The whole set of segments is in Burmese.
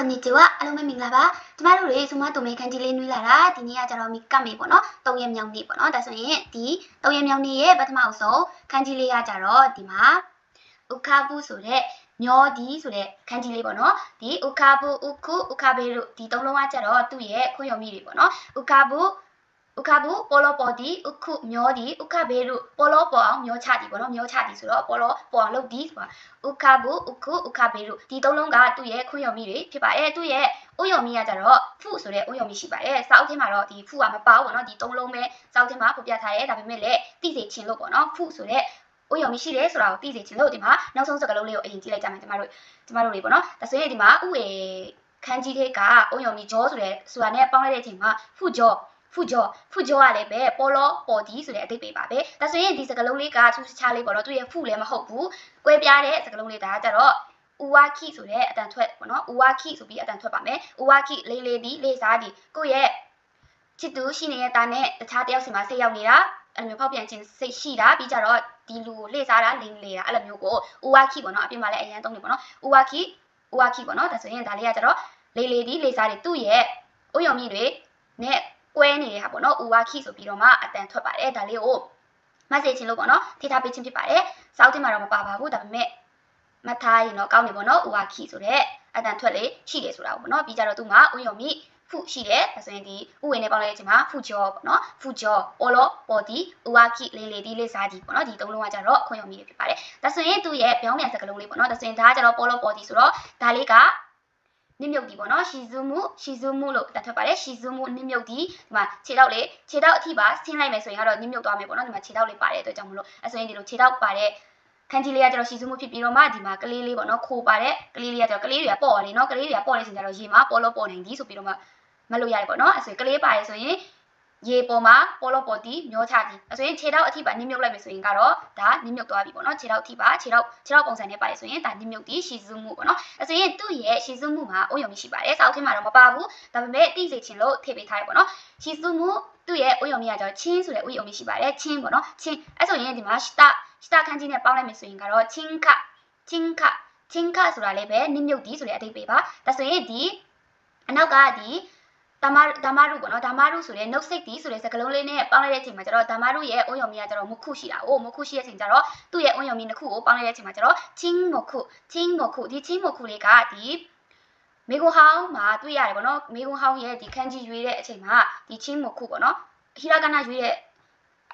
ကိုနီတီဝအားလုံးပဲမင်္ဂလာပါကျမတို့တွေဇုံမတုံမေခန်းကြီးလေးနွေးလာတာဒီနေ့ကကျတော့မီကမေပေါ့နော်တုံရမြောင်နေ့ပေါ့နော်ဒါဆိုရင်ဒီတုံရမြောင်နေ့ရဲ့ပထမအဆုံးခန်းကြီးလေးကကျတော့ဒီမှာဥခါပုဆိုတဲ့မျောဒီဆိုတဲ့ခန်းကြီးလေးပေါ့နော်ဒီဥခါပုဥခုဥခါဘေတို့ဒီသုံးလုံးကကျတော့သူ့ရဲ့ခွင့်ရမိတွေပေါ့နော်ဥခါပု ဥခါဘူးပေါ်လောပေါ်ဒီဥခုမျောဒီဥခဘေတို့ပေါ်လောပေါ်အောင်မျောချဒီပေါ့နော်မျောချဒီဆိုတော့ပေါ်လောပေါ်အောင်လုပ်ဒီဆိုတာဥခဘူးဥခုဥခဘေတို့ဒီသုံးလုံးကသူ့ရဲ့ခွင့်ရုံမိတွေဖြစ်ပါတယ်သူ့ရဲ့ဥယုံမိကကြတော့ဖုဆိုတဲ့ဥယုံမိရှိပါတယ်စာအုပ်ထဲမှာတော့ဒီဖုကမပါဘူးပေါ့နော်ဒီသုံးလုံးပဲစာအုပ်ထဲမှာဖော်ပြထားတယ်ဒါပေမဲ့လည်းသိစေချင်လို့ပေါ့နော်ဖုဆိုတဲ့ဥယုံမိရှိတယ်ဆိုတာကိုသိစေချင်လို့ဒီမှာနောက်ဆုံးစကားလုံးလေးကိုအရင်ကြည့်လိုက်ကြမယ်ကျမတို့ကျမတို့တွေပေါ့နော်ဒါဆိုရင်ဒီမှာဥေခန်းကြီးလေးကဥယုံမိဂျောဆိုတဲ့ဆိုတာနဲ့ပေါင်းလိုက်တဲ့အချိန်မှာဖုဂျော ဖူဂျောဖူဂျောကလည်းပဲပေါ်လောပေါ်ဒီဆိုတဲ့အဓိပ္ပာယ်ပါပဲဒါဆိုရင်ဒီစကားလုံးလေးကသူချားလေးပေါ့နော်သူရဲ့ဖူလည်းမဟုတ်ဘူးကွဲပြားတဲ့စကားလုံးလေးဒါကကြတော့ဥဝါခိဆိုတဲ့အတန်ထွက်ပေါ့နော်ဥဝါခိဆိုပြီးအတန်ထွက်ပါမယ်ဥဝါခိလေးလေးဒီလေးစားဒီကိုယ့်ရဲ့ချစ်သူရှိနေတဲ့တာနဲ့တခြားတယောက်စီမှာစိတ်ရောက်နေတာအဲ့လိုမျိုးဖောက်ပြန်ခြင်းစိတ်ရှိတာပြီးကြတော့ဒီလူကိုလှည့်စားတာလိန်လေတာအဲ့လိုမျိုးကိုဥဝါခိပေါ့နော်အပြင်မှာလည်းအရန်သုံးနေပေါ့နော်ဥဝါခိဥဝါခိပေါ့နော်ဒါဆိုရင်ဒါလေးကကြတော့လေးလေးဒီလေးစားတွေသူ့ရဲ့ဥယုံမြင့်တွေနဲ့ ကွဲနေတဲ့ဟာပေါ့နော်ဥဝါခိဆိုပြီးတော့မှအတန်ထွက်ပါတယ်ဒါလေးကိုမဆေချင်းလို့ပေါ့နော်ထိထားပေးခြင်းဖြစ်ပါတယ်စောက်တင်မှာတော့မပါပါဘူးဒါပေမဲ့မထားရင်တော့ကောင်းနေပေါ့နော်ဥဝါခိဆိုတဲ့အတန်ထွက်လေးရှိတယ်ဆိုတာပေါ့နော်ပြီးကြတော့သူ့မှာဥယုံမိဖုရှိတယ်ဒါဆိုရင်ဒီဥဝင်နဲ့ပေါင်းလိုက်တဲ့အချိန်မှာဖုကျော်ပေါ့နော်ဖုကျော်ပေါ်လောပေါ်ဒီဥဝါခိလေးလေးဒီလေးစားဒီပေါ့နော်ဒီသုံးလုံးကကြတော့အခွင့်အရေးဖြစ်ပါတယ်ဒါဆိုရင်သူ့ရဲ့ပြောင်းပြန်စကားလုံးလေးပေါ့နော်ဒါဆိုရင်ဒါကကြတော့ပေါ်လောပေါ်ဒီဆိုတော့ဒါလေးက နစ်မြုပ်ဒီပေါ့နော်ရှီဇူမှုရှီဇူမှုလို့တတ်ထွက်ပါတယ်ရှီဇူမှုနစ်မြုပ်ဒီဒီမှာခြေထောက်လေးခြေထောက်အထိပါဆင်းလိုက်မယ်ဆိုရင်ကတော့နစ်မြုပ်သွားမယ်ပေါ့နော်ဒီမှာခြေထောက်လေးပါတဲ့အတွက်ကြောင့်မလို့အဲဆိုရင်ဒီလိုခြေထောက်ပါတဲ့ခန်းကြီးလေးကကျတော့ရှီဇူမှုဖြစ်ပြီးတော့မှဒီမှာကလေးလေးပေါ့နော်ခိုးပါတဲ့ကလေးလေးကကျတော့ကလေးတွေကပေါ့တယ်နော်ကလေးတွေကပေါ့တဲ့ချိန်ကျတော့ရေမှာပေါ်လို့ပေါ်နိုင်သည်ဆိုပြီးတော့မှမလို့ရတယ်ပေါ့နော်အဲဆိုရင်ကလေးပါတယ်ဆိုရင် ရေပေါ်မှာပေါ်လို့ပေါ်တီမျောချတီအဲဆိုရင်ခြေထောက်အထိပါနင်းမြုပ်လိုက်မယ်ဆိုရင်ကတော့ဒါနင်းမြုပ်သွားပြီပေါ့နော်ခြေထောက်အထိပါခြေထောက်ခြေထောက်ပုံစံနဲ့ပါတယ်ဆိုရင်ဒါနင်းမြုပ်တီရှီဇူမှုပေါ့နော်အဲဆိုရင်သူ့ရဲ့ရှီဇူမှုမှာအုံယုံမရှိပါတယ်စာအုပ်ထဲမှာတော့မပါဘူးဒါပေမဲ့သိစေချင်လို့ထည့်ပေးထားရပေါ့နော်ရှီဇူမှုသူ့ရဲ့အုံယုံမြကကျတော့ချင်းဆိုတဲ့ဥယုံမရှိပါတယ်ချင်းပေါ့နော်ချင်းအဲဆိုရင်ဒီမှာရှတာရှတာခန်းကြီးနဲ့ပေါင်းလိုက်မယ်ဆိုရင်ကတော့ချင်းခချင်းခချင်းခဆိုတာလည်းပဲနင်းမြုပ်တီဆိုတဲ့အဓိပ္ပာယ်ပါဒါဆိုရင်ဒီအနောက်ကဒီ ဒါမဒါမရုပေါ့နော်ဒါမရုဆိုတဲ့နှုတ်စိတ်တီဆိုတဲ့စကားလုံးလေးနဲ့ပေါင်းလိုက်တဲ့အချိန်မှာကျတော့ဒါမရုရဲ့အုံယုံမီကကျတော့မခုရှိတာ။အိုးမခုရှိတဲ့အချိန်ကျတော့သူ့ရဲ့အုံယုံမီနှစ်ခုကိုပေါင်းလိုက်တဲ့အချိန်မှာကျတော့ချင်းမခုချင်းမခုဒီချင်းမခုလေးကဒီမေကွန်ဟောင်းမှာတွေ့ရတယ်ပေါ့နော်မေကွန်ဟောင်းရဲ့ဒီခန်းကြီးရွေးတဲ့အချိန်မှာဒီချင်းမခုပေါ့နော်ဟီရာကနာရွေးတဲ့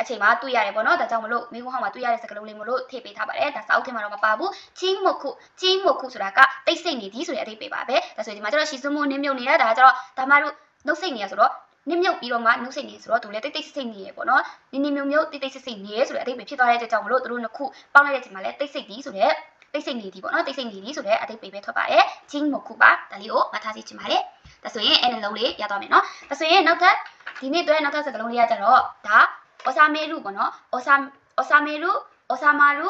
အချိန်မှာတွေ့ရတယ်ပေါ့နော်ဒါကြောင့်မလို့မိကုန်းဟောင်းမှာတွေ့ရတဲ့စကားလုံးလေးမလို့ထည့်ပေးထားပါတယ်ဒါစာအုပ်ထဲမှာတော့မပါဘူးချင်းမခုချင်းမခုဆိုတာကတိတ်ဆိတ်နေသည်ဆိုတဲ့အဓိပ္ပာယ်ပါပဲဒါဆိုဒီမှာကျတော့ရှီဇွမိုနင်းမြုပ်နေတာဒါကကျတော့ဒါမှတို့ နှုတ်ဆိတ်နေရဆိုတော့နစ်မြုပ်ပြီးတော့မှနှုတ်ဆိတ်နေဆိုတော့သူလည်းတိတ်တိတ်ဆိတ်ဆိတ်နေရပေါ့နော်နင်းနင်းမြုပ်မြုပ်တိတ်တိတ်ဆိတ်ဆိတ်နေရဆိုတဲ့အဓိပ္ပာယ်ဖြစ်သွားတဲ့အတွက်ကြောင့်မလို့သူတို့နှစ်ခုပေါင်းလိုက်တဲ့အချိန်မှာလည်းတိတ်ဆိတ်သည်ဆိုတဲ့တိတ်ဆိတ်နေသည်ပေါ့နော်တိတ်ဆိတ်နေသည်ဆိုတဲ့အဓိပ္ပာယ်ပဲထွက်ပါတယ်ချင်းမခုပါဒါလေးကိုမှတ်ထားစီချင်ပါတယ်ဒါဆိုရင်အဲ့နှလုံးလေးရသွားမယ်နော်ဒါဆိုရင်နောက်ထပ်ဒီနေ့တွေ့နောက်ထပ်စကားလုံးလေးကကျတော့ဒါဩစာမေရုပေါ့နော်ဩစာဩစာမေရုဩစာမာရု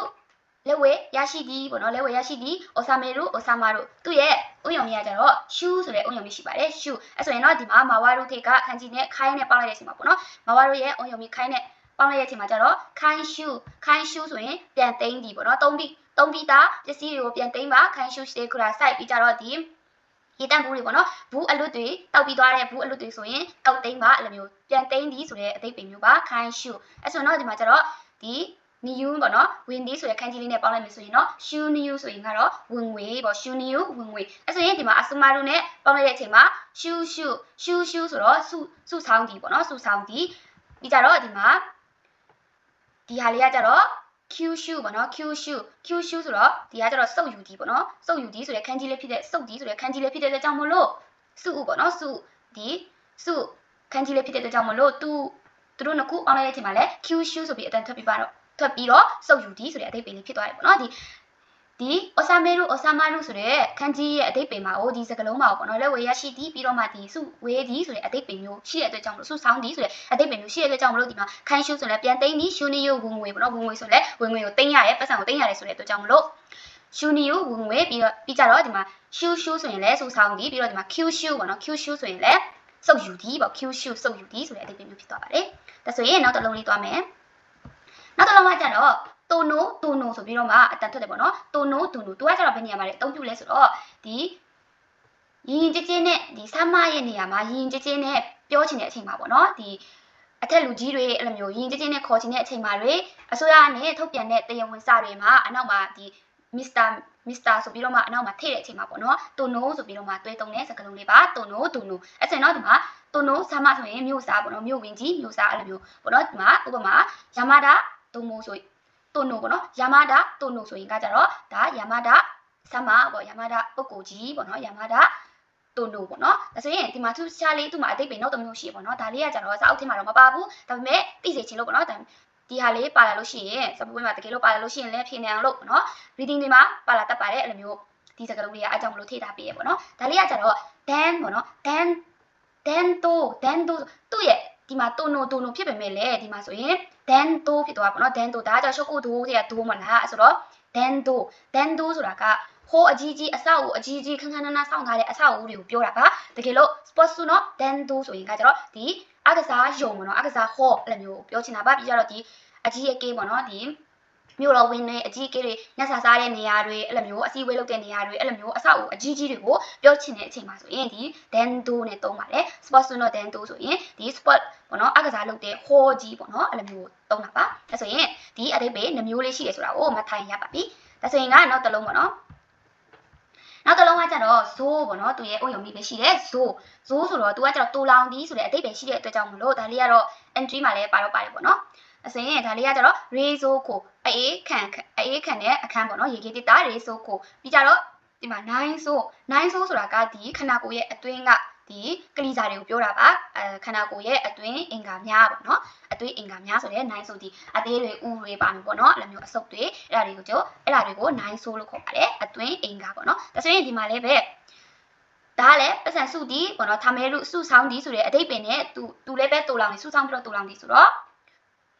လက်ဝဲရရှိသည်ပေါ့နော်လက်ဝဲရရှိသည်အိုဆာမေတို့အိုဆာမာတို့သူ့ရဲ့ဥယျုံကြီးကကျတော့ရှူးဆိုတဲ့ဥယျုံကြီးရှိပါတယ်ရှူးအဲဆိုရင်တော့ဒီမှာမာဝါတို့ထိပ်ကခန်းကြီးနဲ့ခိုင်းနဲ့ပေါက်လိုက်တဲ့အချိန်မှာပေါ့နော်မာဝါတို့ရဲ့ဥယျုံကြီးခိုင်းနဲ့ပေါက်လိုက်တဲ့အချိန်မှာကျတော့ခိုင်းရှူးခိုင်းရှူးဆိုရင်ပြန်သိမ်းသည်ပေါ့နော်သုံးပြီးသုံးပြီးသားပစ္စည်းတွေကိုပြန်သိမ်းပါခိုင်းရှူးစေကူရာစိုက်ပြီးကြတော့ဒီရေတန့်ဘူးတွေပေါ့နော်ဘူးအလွတ်တွေတောက်ပြီးသွားတဲ့ဘူးအလွတ်တွေဆိုရင်ကောက်သိမ်းပါအဲ့လိုမျိုးပြန်သိမ်းသည်ဆိုတဲ့အသိပ္ပယ်မျိုးပါခိုင်းရှူအဲဆိုတော့ဒီမှာကျတော့ဒီ နီယူပေါ့နော်ဝင်ဒီဆိုတဲ့ခန်းကြီးလေးနဲ့ပေါင်းလိုက်မယ်ဆိုရင်တော့ရှူနီယူဆိုရင်ကတော့ဝင်ငွေပေါ့ရှူနီယူဝင်ငွေအဲ့ဆိုရင်ဒီမှာအစမာရုနဲ့ပေါင်းလိုက်တဲ့အချိန်မှာရှူရှူရှူရှူဆိုတော့စုစုဆောင်းဒီပေါ့နော်စုဆောင်းဒီပြီးကြတော့ဒီမှာဒီဟာလေးကကြတော့ Q shoe ပေါ့နော် Q shoe Q shoe ဆိုတော့ဒီကကျတော့စုပ်ယူဒီပေါ့နော်စုပ်ယူဒီဆိုတဲ့ခန်းကြီးလေးဖြစ်တဲ့စုပ်ဒီဆိုတဲ့ခန်းကြီးလေးဖြစ်တဲ့အတွက်ကြောင့်မလို့စုဥပေါ့နော်စုဒီစုခန်းကြီးလေးဖြစ်တဲ့အတွက်ကြောင့်မလို့သူသူတို့နှစ်ခုအောင်လိုက်တဲ့အချိန်မှာလဲ Q shoe ဆိုပြီးအတန်ထွက်ပြီးပါတော့ ထွက်ပြီးတော့စုပ်ယူဒီဆိုတဲ့အဓိပ္ပာယ်လေးဖြစ်သွားတယ်ပေါ့နော်ဒီဒီအိုဆာမေရုအိုဆာမာရုဆိုတဲ့ခန်းကြီးရဲ့အဓိပ္ပာယ်မှာဟိုဒီစကလုံးမှာပေါ့နော်လက်ဝဲရရှိသည်ပြီးတော့မှဒီစုဝေးသည်ဆိုတဲ့အဓိပ္ပာယ်မျိုးရှိတဲ့အတွက်ကြောင့်မလို့စုဆောင်းသည်ဆိုတဲ့အဓိပ္ပာယ်မျိုးရှိတဲ့အတွက်ကြောင့်မလို့ဒီမှာခန်းရှုဆိုလည်းပြန်သိမ်းသည်ရှူနီယိုဝင်ငွေပေါ့နော်ဝင်ငွေဆိုလည်းဝင်ငွေကိုသိမ်းရတယ်ပတ်စံကိုသိမ်းရတယ်ဆိုတဲ့အတွက်ကြောင့်မလို့ရှူနီယိုဝင်ငွေပြီးတော့ပြီးကြတော့ဒီမှာရှူရှူဆိုရင်လည်းစုဆောင်းသည်ပြီးတော့ဒီမှာ Q ရှူပေါ့နော် Q ရှူဆိုရင်လည်းစုပ်ယူသည်ပေါ့ Q ရှူစုပ်ယူသည်ဆိုတဲ့အဓိပ္ပာယ်မျိုးဖြစ်သွားပါတယ်ဒါဆိုရင်နောက်တစ်လုံးလေးသွားမယ် နောက်တစ်လုံးကကြတော့တိုနိုတိုနိုဆိုပြီးတော့မှအတန်ထွက်တယ်ပေါ့နော်တိုနိုတိုနိုသူကကျတော့ဘယ်နေရာမှာလဲအသုံးပြုလဲဆိုတော့ဒီရင်ရင်ကြည်ကြည်နဲ့ဒီဆမ်းမရဲ့နေရာမှာရင်ရင်ကြည်ကြည်နဲ့ပြောချင်တဲ့အချိန်မှာပေါ့နော်ဒီအထက်လူကြီးတွေအဲ့လိုမျိုးရင်ရင်ကြည်ကြည်နဲ့ခေါ်ချင်တဲ့အချိန်မှာတွေအစိုးရနဲ့ထုတ်ပြန်တဲ့တရားဝင်စာတွေမှာအနောက်မှာဒီမစ္စတာမစ္စတာဆိုပြီးတော့မှအနောက်မှာထည့်တဲ့အချိန်မှာပေါ့နော်တိုနိုဆိုပြီးတော့မှတွဲသုံးတဲ့စကားလုံးလေးပါတိုနိုတိုနိုအဲ့ဆိုရင်တော့ဒီမှာတိုနိုဆာမဆိုရင်မြို့စားပေါ့နော်မြို့ဝင်ကြီးမြို့စားအဲ့လိုမျိုးပေါ့နော်ဒီမှာဥပမာယာမာဒ တိုမိုဆိုတိုနိုပေါ့နော်ယာမာဒတိုနိုဆိုရင်ကကြတော့ဒါယာမာဒဆာမပေါ့ယာမာဒပုဂ္ဂိုလ်ကြီးပေါ့နော်ယာမာဒတိုနိုပေါ့နော်ဒါဆိုရင်ဒီမှာသူရှားလေးသူ့မှာအတိတ်ပဲနောက်တစ်မျိုးရှိပေါ့နော်ဒါလေးကကြတော့စာအုပ်ထဲမှာတော့မပါဘူးဒါပေမဲ့သိစေချင်လို့ပေါ့နော်ဒါဒီဟာလေးပါလာလို့ရှိရင်စပူပွဲမှာတကယ်လို့ပါလာလို့ရှိရင်လည်းဖြေနေအောင်လို့ပေါ့နော် reading တွေမှာပါလာတတ်ပါတယ်အဲ့လိုမျိုးဒီစကားလုံးတွေကအားကြောင့်မလို့ထိတာပေးရပေါ့နော်ဒါလေးကကြတော့ dan ပေါ့နော် dan dan to dan to သူ့ရဲ့ဒီမှာ tono tono ဖြစ်ပေမဲ့လေဒီမှာဆိုရင် dan to ဖြစ်သွားပါတော့ dan to ဒါကကြောင့် shoko do တဲ့က do မလားဆိုတော့ dan to dan to ဆိုတာကဟိုအကြီးကြီးအဆောက်အဦအကြီးကြီးခန်းခန်းနားနားစောင့်ထားတဲ့အဆောက်အဦတွေကိုပြောတာပါတကယ်လို့ sports ဆိုတော့ dan to ဆိုရင်ကကြတော့ဒီအကစားယုံပေါ့နော်အကစား hall အဲ့လိုမျိုးပြောချင်တာပါပြီးကြတော့ဒီအကြီးအကဲပေါ့နော်ဒီ မြို့တော်ဝင်တွေအကြီးအကဲတွေညစာစားတဲ့နေရာတွေအဲ့လိုမျိုးအစည်းအဝေးလုပ်တဲ့နေရာတွေအဲ့လိုမျိုးအဆောက်အဦအကြီးကြီးတွေကိုပြောချင်တဲ့အချိန်မှာဆိုရင်ဒီ dando နဲ့သုံးပါတယ် sports ဆိုတော့ dando ဆိုရင်ဒီ sport ပေါ့နော်အကစားလုပ်တဲ့ hall ကြီးပေါ့နော်အဲ့လိုမျိုးသုံးတာပါဒါဆိုရင်ဒီအတိတ်ပဲနှမျိုးလေးရှိတယ်ဆိုတာကိုမထိုင်ရပါပြီဒါဆိုရင်ကနောက်တစ်လုံးပေါ့နော်နောက်တစ်လုံးကကျတော့ zoo ပေါ့နော်သူရဲ့အုံယုံမိပဲရှိတယ် zoo zoo ဆိုတော့သူကကျတော့တူလောင်ဒီဆိုတဲ့အတိတ်ပဲရှိတဲ့အတွက်ကြောင့်မလို့ဒါလေးကတော့ entry မှာလည်းပါတော့ပါတယ်ပေါ့နော် အစရင်ဒါလေးကကျတော့ rezo ကိုအေးခံအေးခံတဲ့အခန်းပေါ့နော်ရေကြီးတိတာ rezo ကိုပြီးကြတော့ဒီမှာ9 so 9 so ဆိုတာကဒီခန္ဓာကိုယ်ရဲ့အတွင်းကဒီကလီစာတွေကိုပြောတာပါအဲခန္ဓာကိုယ်ရဲ့အတွင်းအင်္ဂါများပေါ့နော်အသွေးအင်္ဂါများဆိုတဲ့9ဆိုဒီအသေးတွေဥတွေပါမယ်ပေါ့နော်အဲ့လိုမျိုးအဆုပ်တွေအဲ့ဒါတွေကိုကျို့အဲ့ဒါတွေကို9ဆိုလို့ခေါ်ပါတယ်အတွင်းအင်္ဂါပေါ့နော်ဒါဆိုရင်ဒီမှာလည်းပဲဒါကလည်းပတ်စံစုတီပေါ့နော်ထားမဲလူစုဆောင်းတီဆိုတဲ့အတိတ်ပင်နဲ့သူသူလည်းပဲတူလောင်နေစုဆောင်းပြီးတော့တူလောင်တီဆိုတော့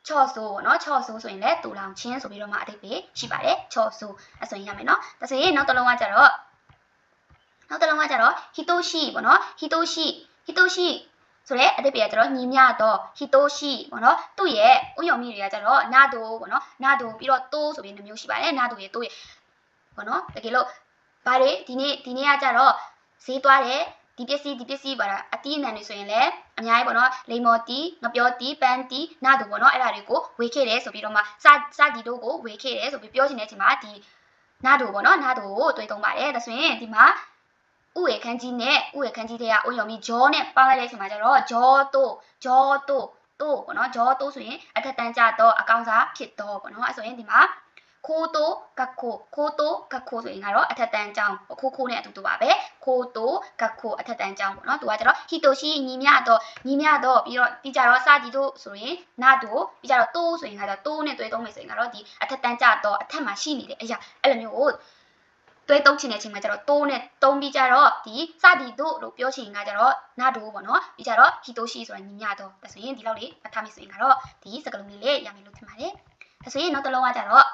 ချော့ဆိုးပေါ့နော်ချော့ဆိုးဆိုရင်လည်းတူလောင်ချင်းဆိုပြီးတော့မှအတိတ်ပဲရှိပါတယ်ချော့ဆိုးအဆိုရင်ရမယ်နော်ဒါဆိုရင်နောက်တစ်လုံးကကြတော့နောက်တစ်လုံးကကြတော့ဟီတိုရှိပေါ့နော်ဟီတိုရှိဟီတိုရှိဆိုတော့အတိတ်ပြကကျတော့ညီမျှတော့ဟီတိုရှိပေါ့နော်သူ့ရဲ့ဥယျုံမိတွေကကျတော့နာဒိုပေါ့နော်နာဒိုပြီးတော့တိုးဆိုပြီးနှမျိုးရှိပါတယ်နာဒိုရဲ့တိုးရဲ့ပေါ့နော်တကယ်လို့ဗါတွေဒီနေ့ဒီနေ့ကကျတော့ဈေးသွားတယ် ဒီပစ္စည်းဒီပစ္စည်းပါတာအတီးအနှံတွေဆိုရင်လည်းအများကြီးပေါ့နော်လိမ္မော်တီငပြောတီပန်းတီနာဒိုပေါ့နော်အဲ့ဒါတွေကိုဝေခဲ့တယ်ဆိုပြီးတော့မှစစဒီတို့ကိုဝေခဲ့တယ်ဆိုပြီးပြောချင်တဲ့အချိန်မှာဒီနာဒိုပေါ့နော်နာဒိုကိုတွေ့သုံးပါတယ်ဒါဆိုရင်ဒီမှာဥေခန်းကြီးနဲ့ဥေခန်းကြီးတဲ့ကဥယုံပြီးဂျောနဲ့ပေါင်းလိုက်တဲ့အချိန်မှာကျတော့ဂျောတို့ဂျောတို့တို့ပေါ့နော်ဂျောတို့ဆိုရင်အထက်တန်းကြတော့အကောင်စားဖြစ်တော့ပေါ့နော်အဲဆိုရင်ဒီမှာ ခိုးတိုးကခိုးခိုးတိုးကခိုးဆိုရင်ကတော့အထက်တန်းကျောင်းခိုးခိုးနဲ့အတူတူပါပဲခိုးတိုးကခိုးအထက်တန်းကျောင်းပေါ့နော်သူကကျတော့ဟီတိုရှိညီမြတော့ညီမြတော့ပြီးတော့ပြီးကြတော့စာဒီတို့ဆိုရင်နာတို့ပြီးကြတော့တိုးဆိုရင်ကတော့တိုးနဲ့တွဲသုံးမယ်ဆိုရင်ကတော့ဒီအထက်တန်းကြတော့အထက်မှာရှိနေတဲ့အရာအဲ့လိုမျိုးကိုတွဲသုံးချင်တဲ့အချိန်မှာကျတော့တိုးနဲ့သုံးပြီးကြတော့ဒီစဒီတို့လို့ပြောချင်ကကြတော့နာတို့ပေါ့နော်ပြီးကြတော့ဟီတိုရှိဆိုတာညီမြတော့ဒါဆိုရင်ဒီလောက်လေးအထားမိဆိုရင်ကတော့ဒီစကလုံးလေးလေးရမယ်လို့ထင်ပါတယ်ဒါဆိုရင်နောက်တစ်လုံးကကြတော့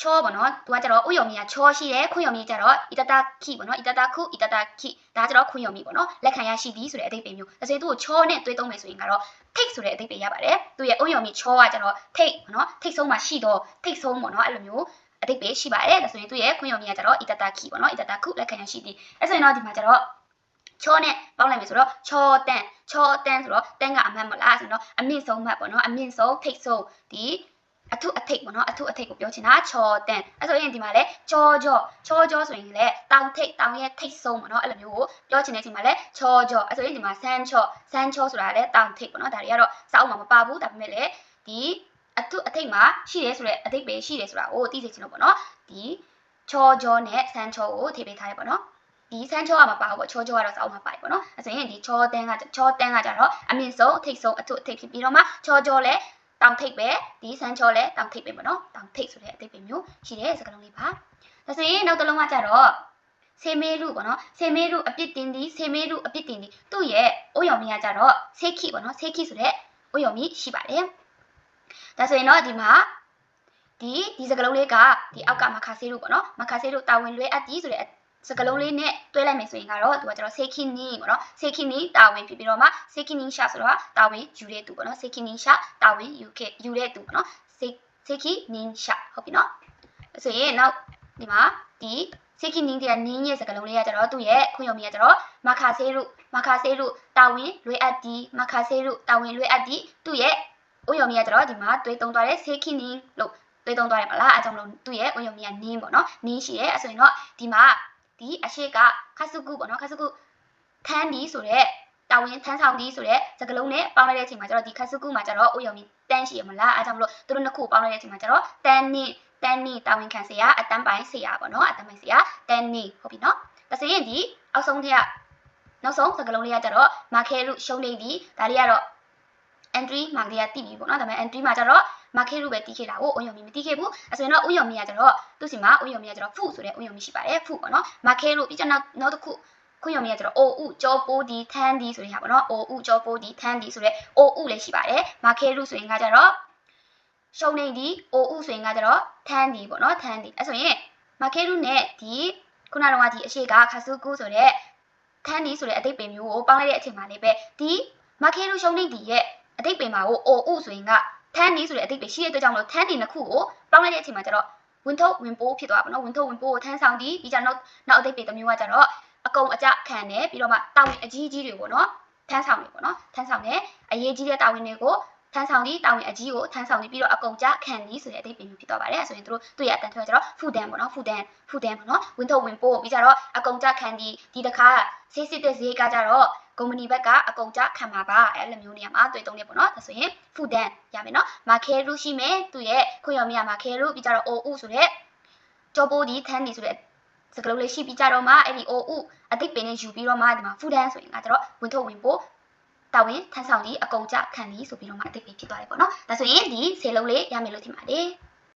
ချောပေါ့နော်သူကကြတော့ဥယုံမီကချောရှိတယ်ခွယုံမီကြတော့ဣတတခိပေါ့နော်ဣတတခုဣတတခိဒါကြတော့ခွယုံမီပေါ့နော်လက်ခံရရှိသည်ဆိုတဲ့အဓိပ္ပာယ်မျိုးဒါဆိုရင်သူ့ကိုချောနဲ့တွဲသုံးမယ်ဆိုရင်ကတော့ထိတ်ဆိုတဲ့အဓိပ္ပာယ်ရပါတယ်သူရဲ့ဥယုံမီချောကကြတော့ထိတ်ပေါ့နော်ထိတ်ဆုံးမှာရှိတော့ထိတ်ဆုံးပေါ့နော်အဲ့လိုမျိုးအဓိပ္ပာယ်ရှိပါတယ်ဒါဆိုရင်သူရဲ့ခွယုံမီကကြတော့ဣတတခိပေါ့နော်ဣတတခုလက်ခံရရှိသည်အဲ့ဆိုရင်တော့ဒီမှာကြတော့ချောနဲ့ပေါင်းလိုက်မယ်ဆိုတော့ချောတန်ချောတန်ဆိုတော့တန်ကအမှတ်မလားဆိုတော့အမြင့်ဆုံးမှတ်ပေါ့နော်အမြင့်ဆုံးထိတ်ဆုံးဒီ အထုအထိတ်ပေါ့နော်အထုအထိတ်ကိုပြောချင်တာချောတန်အဲ့ဆိုရင်ဒီမှာလဲချောကြောချောကြောဆိုရင်လည်းတောင်ထိတ်တောင်ရဲ့ထိတ်ဆုံးပေါ့နော်အဲ့လိုမျိုးကိုပြောချင်တဲ့အချိန်မှာလဲချောကြောအဲ့ဆိုရင်ဒီမှာဆန်းချောဆန်းချောဆိုတာလည်းတောင်ထိတ်ပေါ့နော်ဒါတွေကတော့စာအုပ်မှာမပါဘူးဒါပေမဲ့လည်းဒီအထုအထိတ်မှာရှိတယ်ဆိုတဲ့အထိတ်ပဲရှိတယ်ဆိုတာကိုသိစေချင်လို့ပေါ့နော်ဒီချောကြောနဲ့ဆန်းချောကိုထည့်ပေးထားရပေါ့နော်ဒီဆန်းချောကမပါဘူးပေါ့ချောချောကတော့စာအုပ်မှာပါတယ်ပေါ့နော်အဲဆိုရင်ဒီချောတန်းကချောတန်းကကြတော့အမြင့်ဆုံးအထိတ်ဆုံးအထုအထိတ်ဖြစ်ပြီးတော့မှချောချောလည်း တောင်ထိပ်ပဲဒီဆန်းချောလဲတောင်ထိပ်ပဲပေါ့နော်တောင်ထိပ်ဆိုတဲ့အတိတ်ပဲမျိုးရှိတဲ့စကားလုံးလေးပါဒါဆိုရင်နောက်တစ်လုံးကကြတော့ဆေမေရုပေါ့နော်ဆေမေရုအပြစ်တင်သည်ဆေမေရုအပြစ်တင်သည်သူ့ရဲ့အိုးရောင်မီကကြတော့ဆေခိပေါ့နော်ဆေခိဆိုတဲ့အိုးရောင်မီရှိပါတယ်ဒါဆိုရင်တော့ဒီမှာဒီဒီစကားလုံးလေးကဒီအောက်ကမခါဆေရုပေါ့နော်မခါဆေရုတာဝန်လွဲအပ်သည်ဆိုတဲ့ စကလုံးလေးနဲ့တွဲလိုက်မယ်ဆိုရင်ကတော့သူကကျတော့ sekini ပေါ့နော် sekini တာဝန်ဖြစ်ပြီးတော့မှ sekini sha ဆိုတော့တာဝန်ယူတဲ့သူပေါ့နော် sekini sha တာဝန်ယူခဲ့ယူတဲ့သူပေါ့နော် sekini sha ဟုတ်ပြီနော်ဆိုရင်နောက်ဒီမှာဒီစေခိနင်းတဲ့နင်းရဲ့စကားလုံးလေးကကြတော့သူ့ရဲ့ခွင့်ရုံမီကကြတော့မခါဆေးရုမခါဆေးရုတာဝန်လွဲအပ်တီမခါဆေးရုတာဝန်လွဲအပ်တီသူ့ရဲ့ဥယုံမီကကြတော့ဒီမှာတွေးသုံးသွားတဲ့စေခိနင်းလို့တွေးသုံးသွားတယ်မလားအဲကြောင့်မလို့သူ့ရဲ့ဥယုံမီကနင်းပေါ့နော်နင်းရှိရဲအဲဆိုရင်တော့ဒီမှာ ဒီအရှိကခဆုကုပေါ့နော်ခဆုကုထန်းဒီဆိုတဲ့တာဝန်ထမ်းဆောင်ဒီဆိုတဲ့စကလုံးနဲ့ပေါင်းလိုက်တဲ့အချိန်မှာကျတော့ဒီခဆုကုမှာကျတော့ဥယုံမီတန်းရှိရမလားအဲကြောင့်မလို့သူတို့နှစ်ခုပေါင်းလိုက်တဲ့အချိန်မှာကျတော့တန်းနင်းတန်းနီတာဝန်ခံဆရာအတန်းပိုင်းဆရာပေါ့နော်အတန်းပိုင်းဆရာတန်းနီဟုတ်ပြီနော်ဒါဆိုရင်ဒီအောက်ဆုံးထက်နောက်ဆုံးစကားလုံးလေးကကြတော့မာခဲရုရှုံးနေပြီဒါလေးကတော့ entry မှာကလေးကတိပြီပေါ့နော်ဒါပေမဲ့ entry မှာကျတော့မာခဲရုပဲတီးခဲ့တာကိုဥယုံမီမတီးခဲ့ဘူးအဲဆိုရင်တော့ဥယုံမီကကျတော့သူ့စီမှာဥယုံမီကကျတော့ဖုဆိုတဲ့ဥယုံမီရှိပါတယ်ဖုပေါ့နော်မာခဲရုပြီးကျနောက်နောက်တစ်ခုခွင့်ရုံမီကကျတော့ OU ကြောပိုးဒီထန်းဒီဆိုတဲ့ဟာပေါ့နော် OU ကြောပိုးဒီထန်းဒီဆိုတဲ့ OU လည်းရှိပါတယ်မာခဲရုဆိုရင်ကကျတော့ရှုံနေဒီ OU ဆိုရင်ကကျတော့ထန်းဒီပေါ့နော်ထန်းဒီအဲဆိုရင်မာခဲရုနဲ့ဒီခုနကတော့ဒီအရှိကခါစုကူဆိုတဲ့ထန်းဒီဆိုတဲ့အတိတ်ပင်မျိုးကိုပေါင်းလိုက်တဲ့အချိန်မှာလည်းပဲဒီမာခဲရုရှုံနေဒီရဲ့ အတိတ်ပင်မှာကို OU ဆိုရင်ကထန်းဒီဆိုတဲ့အတိတ်ပင်ရှိတဲ့အတွက်ကြောင့်မလို့ထန်းဒီနှစ်ခုကိုပေါင်းလိုက်တဲ့အချိန်မှာကျတော့ဝင်ထုတ်ဝင်ပိုးဖြစ်သွားပါတော့ဝင်ထုတ်ဝင်ပိုးကိုထန်းဆောင်ဒီပြီးကြနောက်နောက်အတိတ်ပင်တစ်မျိုးကကျတော့အကုံအကြခံတယ်ပြီးတော့မှတာဝန်အကြီးကြီးတွေပေါ့နော်ထန်းဆောင်တွေပေါ့နော်ထန်းဆောင်တယ်အရေးကြီးတဲ့တာဝန်တွေကိုထန်းဆောင်ဒီတာဝန်အကြီးကိုထန်းဆောင်ဒီပြီးတော့အကုံကြခံဒီဆိုတဲ့အတိတ်ပင်မျိုးဖြစ်သွားပါတယ်ဆိုရင်တို့တို့ရဲ့အတန်ထွက်ကျတော့ဖူဒန်ပေါ့နော်ဖူဒန်ဖူဒန်ပေါ့နော်ဝင်ထုတ်ဝင်ပို့ပြီးကြတော့အကုံကြခံဒီဒီတစ်ခါဆေးစစ်တဲ့ဈေးကကြတော့ ကုမ္ပဏီဘက်ကအကုံကြခံပါပါအဲ့လိုမျိုးနေရာမှာတွေ့သုံးနေပေါ့နော်ဒါဆိုရင်ဖူဒန်ရမယ်နော်မာခဲရူရှိမယ်သူရဲ့ခွင့်ရမရမာခဲရူပြီးကြတော့အိုဥဆိုတဲ့ကြောပိုးဒီထန်းဒီဆိုတဲ့စကလုံးလေးရှိပြီးကြတော့မှအဲ့ဒီအိုဥအတိတ်ပင်နဲ့ယူပြီးတော့မှဒီမှာဖူဒန်ဆိုရင်ကကြတော့ဝင်ထုတ်ဝင်ပို့တာဝန်ထမ်းဆောင်ဒီအကုံကြခံဒီဆိုပြီးတော့မှအတိတ်ပင်ဖြစ်သွားတယ်ပေါ့နော်ဒါဆိုရင်ဒီဆေးလုံးလေးရမယ်လို့ထင်ပါတယ်